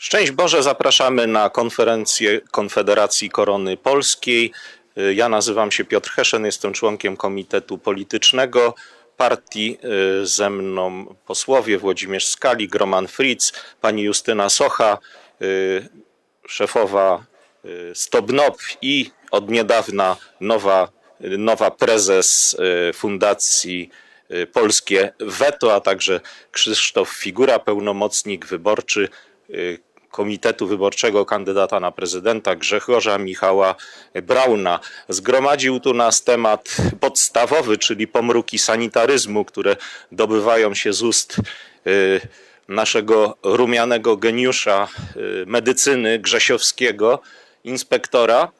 Szczęść Boże, zapraszamy na konferencję Konfederacji Korony Polskiej. Ja nazywam się Piotr Heszen, jestem członkiem Komitetu Politycznego partii. Ze mną posłowie Włodzimierz Skalik, Roman Fritz, pani Justyna Socha, szefowa Stobnop i od niedawna nowa, nowa prezes Fundacji Polskie Weto, a także Krzysztof Figura, pełnomocnik wyborczy y, Komitetu Wyborczego kandydata na prezydenta Grzegorza Michała Brauna. Zgromadził tu nas temat podstawowy, czyli pomruki sanitaryzmu, które dobywają się z ust y, naszego rumianego geniusza y, medycyny Grzesiowskiego, inspektora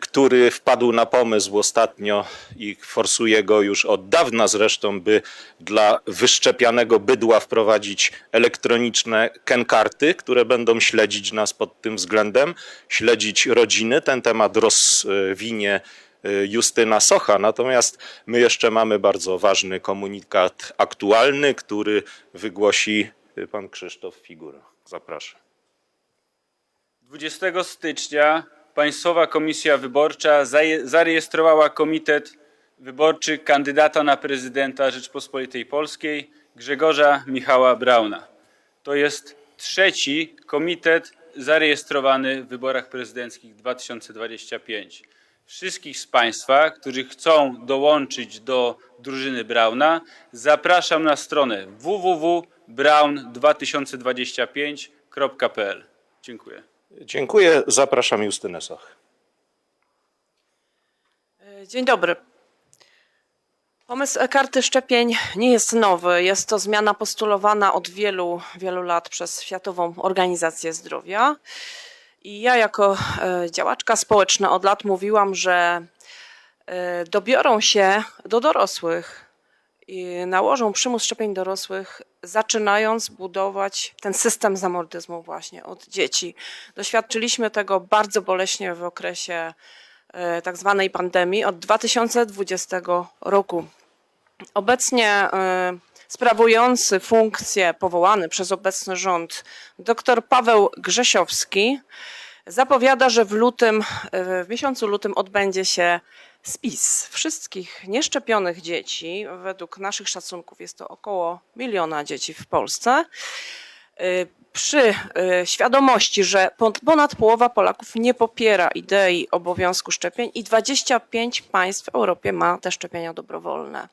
który wpadł na pomysł ostatnio i forsuje go już od dawna zresztą, by dla wyszczepianego bydła wprowadzić elektroniczne kenkarty, które będą śledzić nas pod tym względem, śledzić rodziny. Ten temat rozwinie y, Justyna Socha. Natomiast my jeszcze mamy bardzo ważny komunikat aktualny, który wygłosi y, pan Krzysztof Figura. Zapraszam. 20 stycznia Państwowa Komisja Wyborcza zarejestrowała Komitet Wyborczy kandydata na prezydenta Rzeczpospolitej Polskiej Grzegorza Michała Brauna. To jest trzeci komitet zarejestrowany w wyborach prezydenckich 2025. Wszystkich z Państwa, którzy chcą dołączyć do drużyny Brauna, zapraszam na stronę www.brown2025.pl. Dziękuję. Dziękuję. Zapraszam Justynę Soch. Dzień dobry. Pomysł karty szczepień nie jest nowy. Jest to zmiana postulowana od wielu, wielu lat przez Światową Organizację Zdrowia. I ja, jako e, działaczka społeczna, od lat mówiłam, że e, dobiorą się do dorosłych nałożą przymus szczepień dorosłych, zaczynając budować ten system zamordyzmu właśnie od dzieci. Doświadczyliśmy tego bardzo boleśnie w okresie e, tak zwanej pandemii od 2020 roku. Obecnie e, sprawujący funkcję powołany przez obecny rząd dr Paweł Grzesiowski zapowiada, że w lutym, e, w miesiącu lutym odbędzie się spis wszystkich nieszczepionych dzieci. Według naszych szacunków jest to około miliona dzieci w Polsce. Y, Przy y, świadomości, że pon- ponad połowa Polaków nie popiera idei obowiązku szczepień i 25 państw w Europie ma te szczepienia dobrowolne.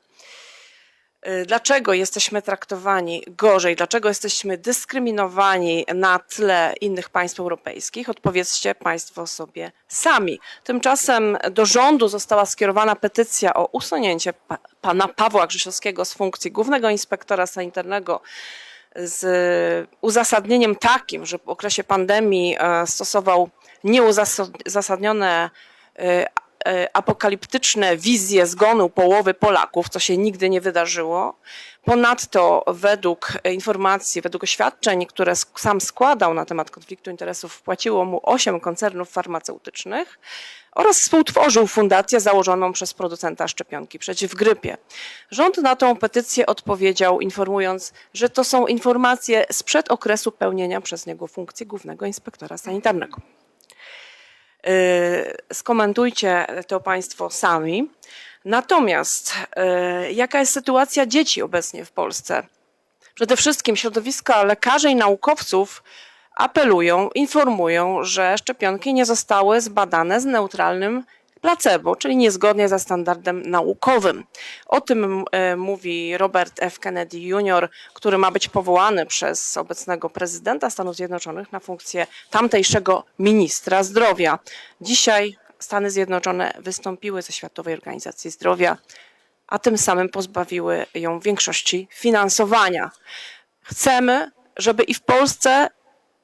Y, Dlaczego jesteśmy traktowani gorzej? Dlaczego jesteśmy dyskryminowani na tle innych państw europejskich? Odpowiedzcie Państwo sobie sami. Tymczasem do rządu została skierowana petycja o usunięcie pa- pana Pawła Grzesiowskiego z funkcji głównego inspektora sanitarnego z uzasadnieniem takim, że w okresie pandemii e, stosował nieuzasadnione e, apokaliptyczne wizje zgonu połowy Polaków, co się nigdy nie wydarzyło. Ponadto według informacji, według oświadczeń, które sam składał na temat konfliktu interesów, wpłaciło mu osiem koncernów farmaceutycznych oraz współtworzył fundację założoną przez producenta szczepionki przeciw grypie. Rząd na tą petycję odpowiedział, informując, że to są informacje sprzed okresu pełnienia przez niego funkcji głównego inspektora sanitarnego. Yy, Skomentujcie to Państwo sami. Natomiast yy, jaka jest sytuacja dzieci obecnie w Polsce? Przede wszystkim środowiska lekarzy i naukowców apelują, informują, że szczepionki nie zostały zbadane z neutralnym placebo, czyli niezgodnie ze standardem naukowym. O tym e, mówi Robert F. Kennedy Jr., który ma być powołany przez obecnego prezydenta Stanów Zjednoczonych na funkcję tamtejszego ministra zdrowia. Dzisiaj Stany Zjednoczone wystąpiły ze Światowej Organizacji Zdrowia, a tym samym pozbawiły ją większości finansowania. Chcemy, żeby i w Polsce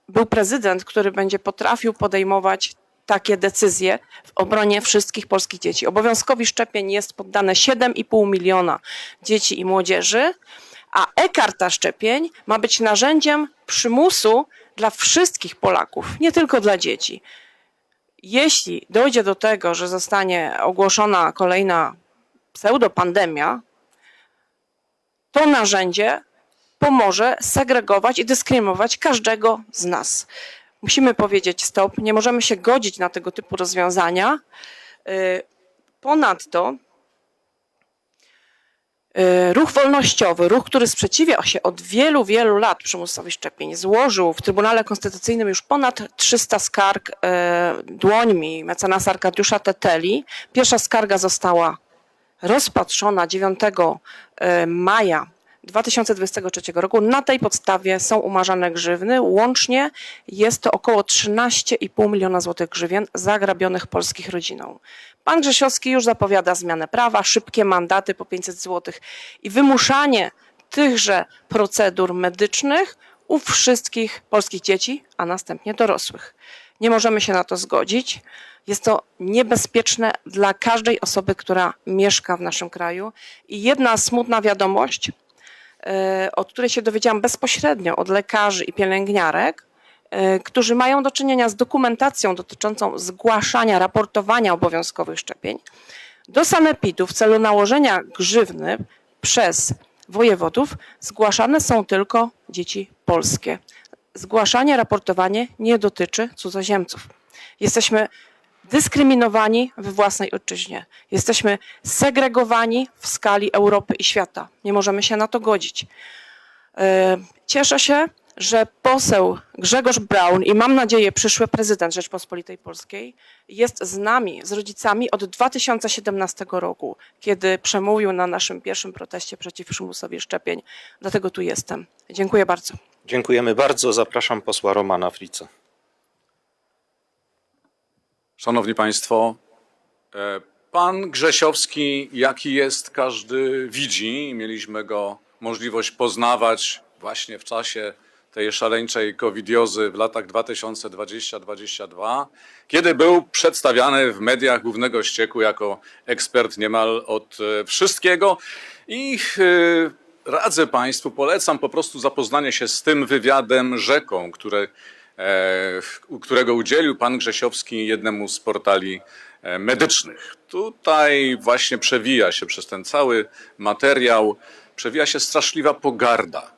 był prezydent, który będzie potrafił podejmować takie decyzje w obronie wszystkich polskich dzieci. Obowiązkowi szczepień jest poddane 7,5 miliona dzieci i młodzieży, a e-karta szczepień ma być narzędziem przymusu dla wszystkich Polaków, nie tylko dla dzieci. Jeśli dojdzie do tego, że zostanie ogłoszona kolejna pseudopandemia, to narzędzie pomoże segregować i dyskryminować każdego z nas. Musimy powiedzieć stop, nie możemy się godzić na tego typu rozwiązania. Y, Ponadto y, ruch wolnościowy, ruch, który sprzeciwia się od wielu, wielu lat przymusowi szczepień, złożył w Trybunale Konstytucyjnym już ponad 300 skarg y, dłońmi mecenasa Arkadiusza Teteli. Pierwsza skarga została rozpatrzona 9 e, maja 2023 roku. Na tej podstawie są umarzane grzywny. Łącznie jest to około 13,5 miliona złotych grzywien zagrabionych polskich rodzinom. Pan Grzesiowski już zapowiada zmianę prawa, szybkie mandaty po 500 złotych i wymuszanie tychże procedur medycznych u wszystkich polskich dzieci, a następnie dorosłych. Nie możemy się na to zgodzić. Jest to niebezpieczne dla każdej osoby, która mieszka w naszym kraju. I jedna smutna wiadomość, od której się dowiedziałam bezpośrednio od lekarzy i pielęgniarek, e, którzy mają do czynienia z dokumentacją dotyczącą zgłaszania, raportowania obowiązkowych szczepień, do sanepidu w celu nałożenia grzywny przez wojewodów zgłaszane są tylko dzieci polskie. Zgłaszanie, raportowanie nie dotyczy cudzoziemców. Jesteśmy dyskryminowani we własnej ojczyźnie. Jesteśmy segregowani w skali Europy i świata. Nie możemy się na to godzić. E, Cieszę się, że poseł Grzegorz Braun i mam nadzieję przyszły prezydent Rzeczpospolitej Polskiej jest z nami, z rodzicami od 2017 roku, kiedy przemówił na naszym pierwszym proteście przeciw przymusowi szczepień. Dlatego tu jestem. Dziękuję bardzo. Dziękujemy bardzo. Zapraszam posła Romana Frica. Szanowni Państwo, e, pan Grzesiowski, jaki jest, każdy widzi. Mieliśmy go możliwość poznawać właśnie w czasie tej szaleńczej covidiozy w latach 2020-2022, kiedy był przedstawiany w mediach głównego ścieku jako ekspert niemal od e, wszystkiego. I e, radzę Państwu, polecam po prostu zapoznanie się z tym wywiadem rzeką, które u którego udzielił pan Grzesiowski jednemu z portali e, medycznych. Tutaj właśnie przewija się przez ten cały materiał, przewija się straszliwa pogarda,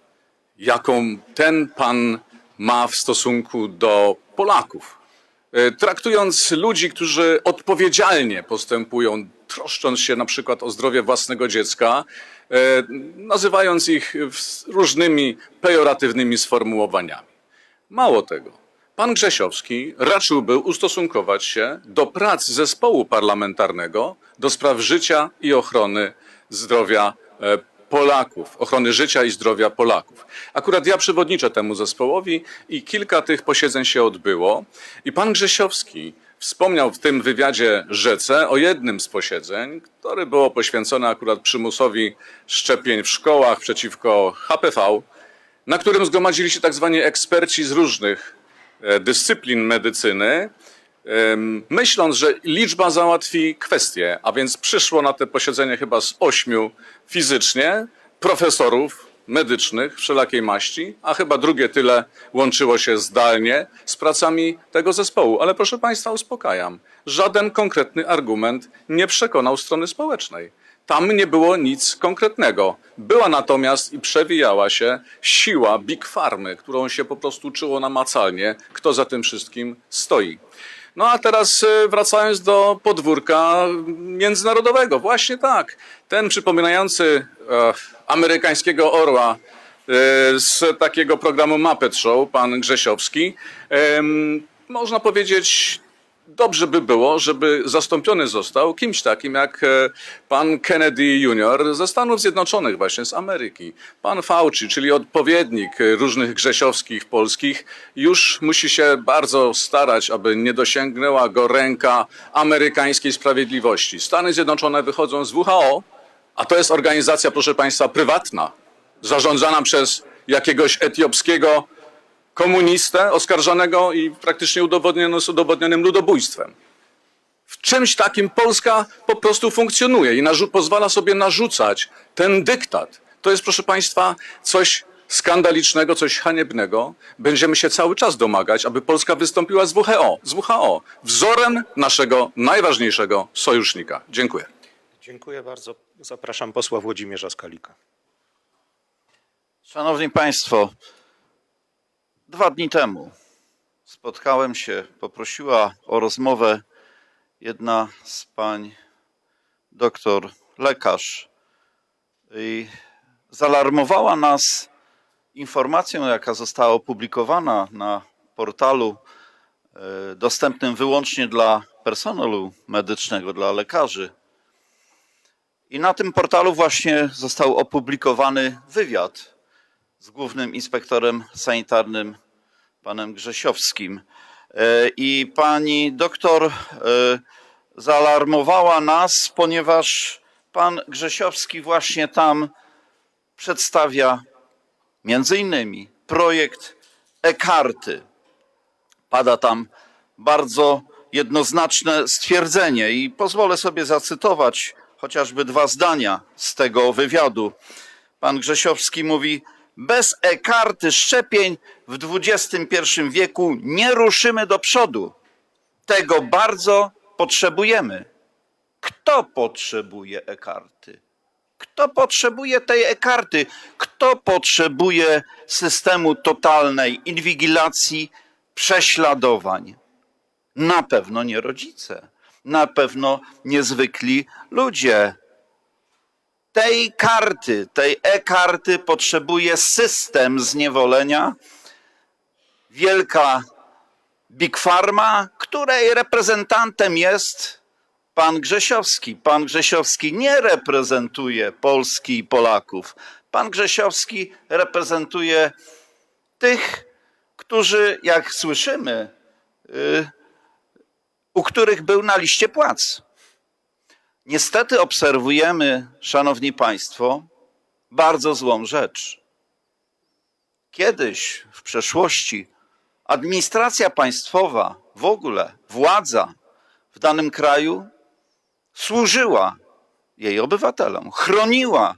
jaką ten pan ma w stosunku do Polaków. E, Traktując ludzi, którzy odpowiedzialnie postępują, troszcząc się na przykład o zdrowie własnego dziecka, e, nazywając ich różnymi pejoratywnymi sformułowaniami. Mało tego, pan Grzesiowski raczyłby ustosunkować się do prac zespołu parlamentarnego do spraw życia i ochrony zdrowia e, Polaków, ochrony życia i zdrowia Polaków. Akurat ja przewodniczę temu zespołowi i kilka tych posiedzeń się odbyło. I pan Grzesiowski wspomniał w tym wywiadzie Rzece o jednym z posiedzeń, które było poświęcone akurat przymusowi szczepień w szkołach przeciwko HPV, na którym zgromadzili się tak zwani eksperci z różnych e, dyscyplin medycyny, myśląc, że liczba załatwi kwestię, a więc przyszło na te posiedzenie chyba z ośmiu fizycznie profesorów medycznych wszelakiej maści, a chyba drugie tyle łączyło się zdalnie z pracami tego zespołu. Ale proszę Państwa, uspokajam, żaden konkretny argument nie przekonał strony społecznej. Tam nie było nic konkretnego. Była natomiast i przewijała się siła Big Farmy, którą się po prostu czuło namacalnie, kto za tym wszystkim stoi. No a teraz e, wracając do podwórka międzynarodowego. Właśnie tak. Ten przypominający e, amerykańskiego orła e, z takiego programu Muppet Show, pan Grzesiowski, em, można powiedzieć, dobrze by było, żeby zastąpiony został kimś takim jak e, pan Kennedy Jr. ze Stanów Zjednoczonych, właśnie z Ameryki. Pan Fauci, czyli odpowiednik e, różnych Grzesiowskich polskich, już musi się bardzo starać, aby nie dosięgnęła go ręka amerykańskiej sprawiedliwości. Stany Zjednoczone wychodzą z WHO, a to jest organizacja, proszę Państwa, prywatna, zarządzana przez jakiegoś etiopskiego komunistę oskarżonego i praktycznie udowodniono z udowodnionym ludobójstwem. W czymś takim Polska po prostu funkcjonuje i narzu- pozwala sobie narzucać ten dyktat. To jest, proszę Państwa, coś skandalicznego, coś haniebnego. Będziemy się cały czas domagać, aby Polska wystąpiła z WHO, z WHO wzorem naszego najważniejszego sojusznika. Dziękuję. Dziękuję bardzo. Zapraszam posła Włodzimierza Skalika. Szanowni Państwo, dwa dni temu spotkałem się, poprosiła o rozmowę jedna z pań, doktor, lekarz, i zalarmowała nas informacją, jaka została opublikowana na portalu e, dostępnym wyłącznie dla personelu medycznego, dla lekarzy. I na tym portalu właśnie został opublikowany wywiad z głównym inspektorem sanitarnym panem Grzesiowskim. E, I pani doktor e, zaalarmowała nas, ponieważ pan Grzesiowski właśnie tam przedstawia między innymi projekt e-karty. Pada tam bardzo jednoznaczne stwierdzenie i pozwolę sobie zacytować chociażby dwa zdania z tego wywiadu. Pan Grzesiowski mówi: Bez e-karty szczepień w XXI wieku nie ruszymy do przodu. Tego bardzo potrzebujemy. Kto potrzebuje e-karty? Kto potrzebuje tej e-karty? Kto potrzebuje systemu totalnej inwigilacji, prześladowań? Na pewno nie rodzice, na pewno niezwykli ludzie. Tej karty, tej e-karty potrzebuje system zniewolenia, wielka Big Pharma, której reprezentantem jest pan Grzesiowski. Pan Grzesiowski nie reprezentuje Polski i Polaków. Pan Grzesiowski reprezentuje tych, którzy, jak słyszymy, y, u których był na liście płac. Niestety obserwujemy, szanowni państwo, bardzo złą rzecz. Kiedyś w przeszłości administracja państwowa, w ogóle władza w danym kraju służyła jej obywatelom, chroniła,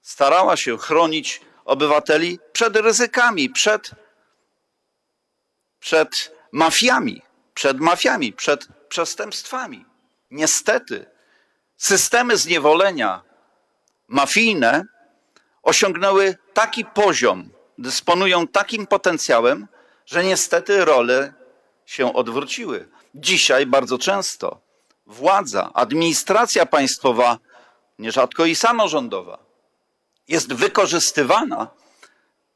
starała się chronić obywateli przed ryzykami, przed, przed mafiami, przed mafiami, przed przestępstwami. Niestety, systemy zniewolenia mafijne osiągnęły taki poziom, dysponują takim potencjałem, że niestety role się odwróciły. Dzisiaj bardzo często władza, administracja państwowa, nierzadko i samorządowa, jest wykorzystywana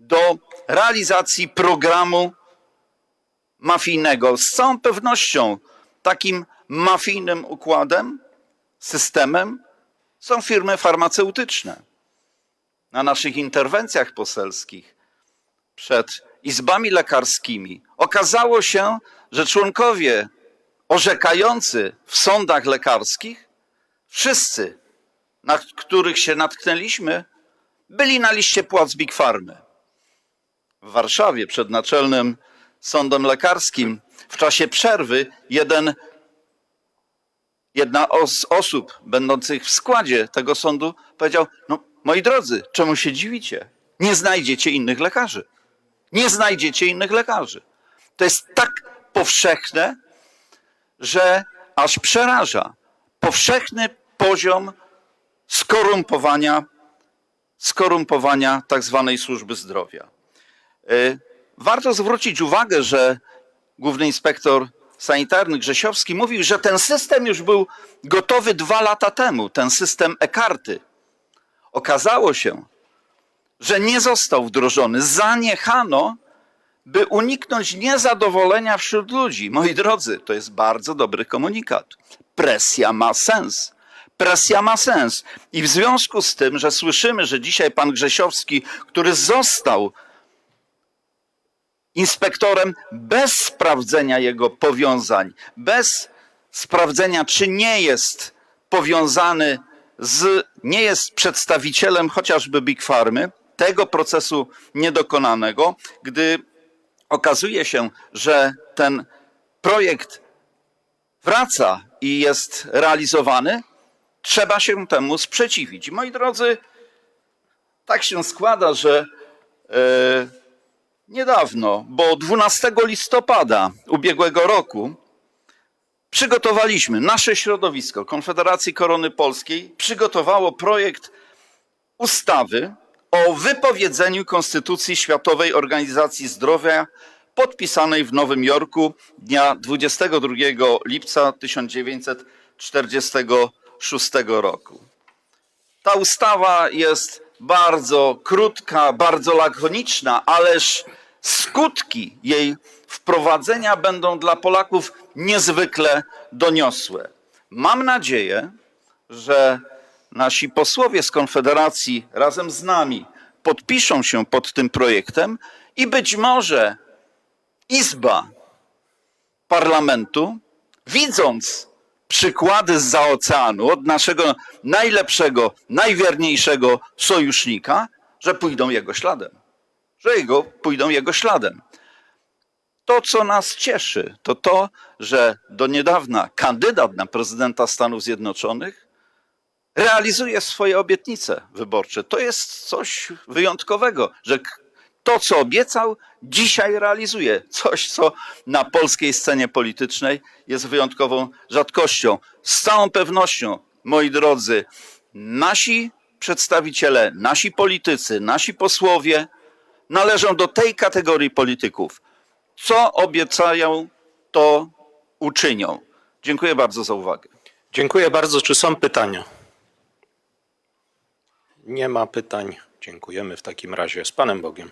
do realizacji programu mafijnego. Z całą pewnością takim mafijnym układem, systemem są firmy farmaceutyczne. Na naszych interwencjach poselskich przed izbami lekarskimi okazało się, że członkowie orzekający w sądach lekarskich, wszyscy, na których się natknęliśmy, byli na liście płac Big Farmy. W Warszawie przed Naczelnym Sądem Lekarskim w czasie przerwy jeden, jedna z osób będących w składzie tego sądu powiedział: No, moi drodzy, czemu się dziwicie? Nie znajdziecie innych lekarzy. Nie znajdziecie innych lekarzy. To jest tak powszechne, że aż przeraża. Powszechny poziom skorumpowania, skorumpowania tak zwanej służby zdrowia. Y, Warto zwrócić uwagę, że główny inspektor sanitarny Grzesiowski mówił, że ten system już był gotowy dwa lata temu, ten system e-karty. Okazało się, że nie został wdrożony. Zaniechano, by uniknąć niezadowolenia wśród ludzi. Moi drodzy, to jest bardzo dobry komunikat. Presja ma sens. Presja ma sens. I w związku z tym, że słyszymy, że dzisiaj pan Grzesiowski, który został inspektorem bez sprawdzenia jego powiązań, bez sprawdzenia, czy nie jest powiązany z, nie jest przedstawicielem chociażby Big Farmy, tego procesu niedokonanego, gdy okazuje się, że ten projekt wraca i jest realizowany, trzeba się temu sprzeciwić. Moi drodzy, tak się składa, że e, niedawno, bo 12 listopada ubiegłego roku przygotowaliśmy, nasze środowisko Konfederacji Korony Polskiej przygotowało projekt ustawy o wypowiedzeniu Konstytucji Światowej Organizacji Zdrowia podpisanej w Nowym Jorku dnia 22 lipca 1946 roku. Ta ustawa jest bardzo krótka, bardzo lakoniczna, ależ skutki jej wprowadzenia będą dla Polaków niezwykle doniosłe. Mam nadzieję, że nasi posłowie z Konfederacji razem z nami podpiszą się pod tym projektem i być może Izba Parlamentu, widząc przykłady z oceanu od naszego najlepszego, najwierniejszego sojusznika, że pójdą jego śladem. Że jego, pójdą jego śladem. To, co nas cieszy, to to, że do niedawna kandydat na prezydenta Stanów Zjednoczonych realizuje swoje obietnice wyborcze. To jest coś wyjątkowego, że to, co obiecał, dzisiaj realizuje. Coś, co na polskiej scenie politycznej jest wyjątkową rzadkością. Z całą pewnością, moi drodzy, nasi przedstawiciele, nasi politycy, nasi posłowie należą do tej kategorii polityków. Co obiecają, to uczynią. Dziękuję bardzo za uwagę. Dziękuję bardzo. Czy są pytania? Nie ma pytań. Dziękujemy w takim razie. Z Panem Bogiem.